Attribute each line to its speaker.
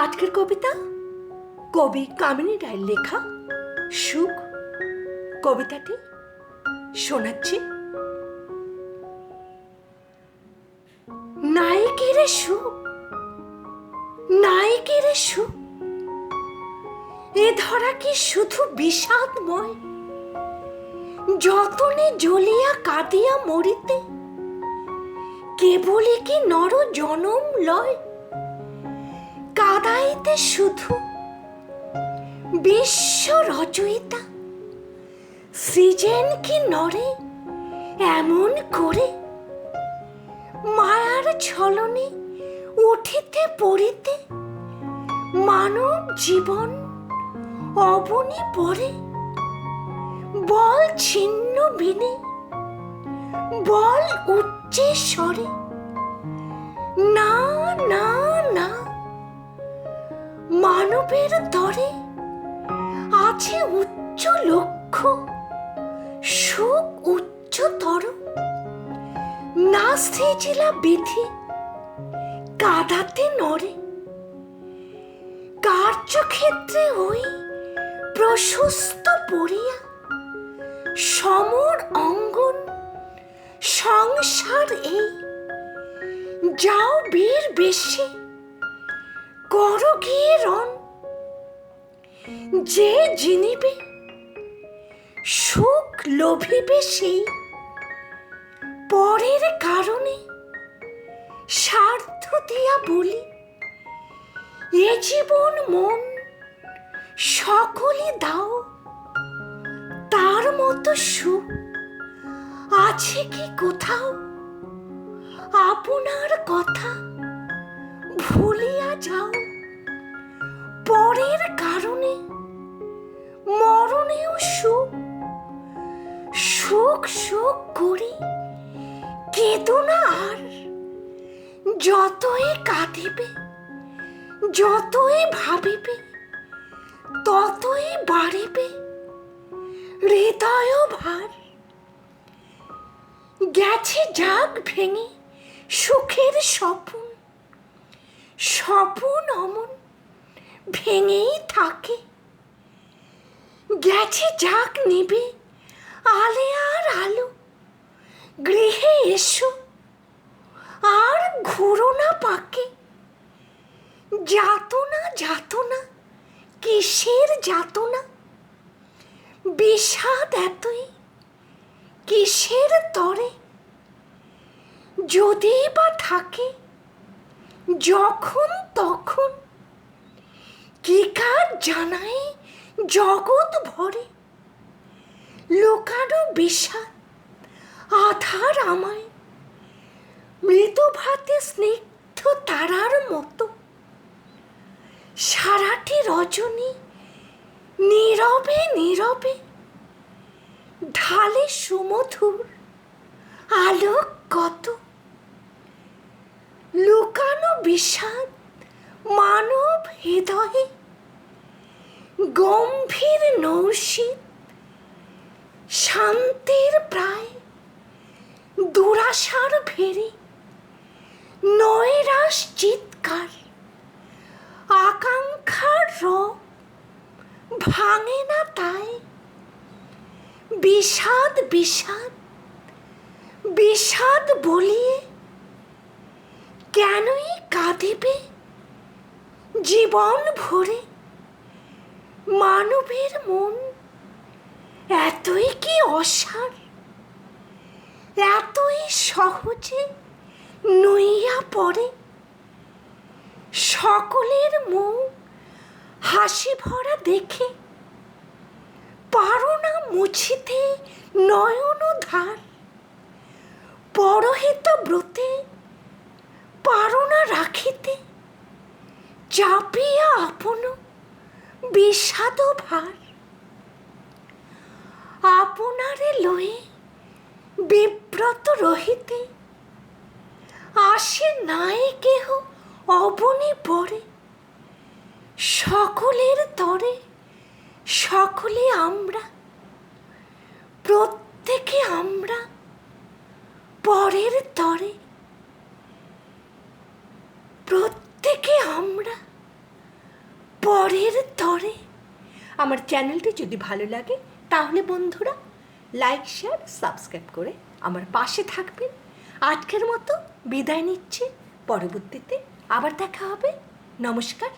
Speaker 1: আজকের কবিতা? কবি কামিনী রায়ের লেখা, সুখ। কবিতাটি শোনাচ্ছি। নায়কের সুখ নায়কের সুখ, এ ধরা কি শুধু বিষাদময়? যতনে জ্বলিয়া কাঁদিয়া মরিতে, কেবলই কি নর জনম লয়? কাদাইতে শুধু বিশ্ব রচয়িতা, সৃজেন কি নরে এমন করে মায়ার ছলনে উঠিতে পড়িতে মানব জীবন অবনি পড়ে, বল ছিন্ন বিনে, বল উচ্চে স্বরে। মানবের তরে আছে উচ্চ লক্ষ্য, সুখ উচ্চতর না সৃজিলা বিধি, কাদাতে নরে কার্যক্ষেত্রে ওই প্রশস্ত পড়িয়া সমর অঙ্গন সংসার এই, যাও বীর বেশি। কর গিয়ে রন যে জিনিবে, সুখ লোভিবে সেই। পরের কারণে স্বার্থ দিয়া বলি, এ জীবন মন সকলে দাও। তার মতো সুখ আছে কি কোথাও? আপনার কথা ভুলিয়া যাও। পরের কারণে মরণেও সুখ সুখ সুখ করি। কেঁদো না আর, যতই কাঁদিবে, যতই ভাবিবে, ততই বাড়িবে হৃদয় ভার। গেছে জাগ ভেঙে সুখের স্বপন স্বপন অমন ভেঙেই থাকে। গেছে যাক নিবে, আলে আর আলো, গৃহে এসো, আর ঘুরো না পাকে। যাতনা যাতনা কিসের যাতনা বিষাদ এতই, কিসের তরে? যদি বা থাকে যখন তখন কি কার জানায় জগৎ ভরে? লোকানো বিষাদ, আধার আমায় মৃত ভাতে স্নিগ্ধ তারার মতো। সারাটি রজনী নীরবে নীরবে, ঢালে সুমধুর আলোক কত লুকানো বিষাদ মানব হৃদয়ে গম্ভীর নৌশীত শান্তির প্রায় দুরাশার ভেরি নয়রাস চিৎকার আকাঙ্ক্ষার রব ভাঙে না তাই বিষাদ বিষাদ বিষাদ বলিয়ে কেনই কাঁদিবে? জীবন ভরে মানবের মন এতই কি অসার, এতই সহজে নইয়া পড়ে। সকলের মুখ হাসি ভরা দেখে পারো না মুছিতে নয়ন ধার। পরহিত ব্রতে পারো না রাখিতে। চাপিয়া আপন বিষাদ ভার। আপনারে লয়ে বিব্রত রহিতে। আসে নাই কেহ অবনি পড়ে সকলের তরে সকলে আমরা। প্রত্যেকে আমরা পরের তরে প্রত্যেকে আমরা আমার চ্যানেলটি যদি ভালো লাগে, তাহলে বন্ধুরা লাইক শেয়ার সাবস্ক্রাইব করে আমার পাশে থাকবেন। আজকের মতো বিদায় নিচ্ছি। পরবর্তীতে আবার দেখা হবে। নমস্কার।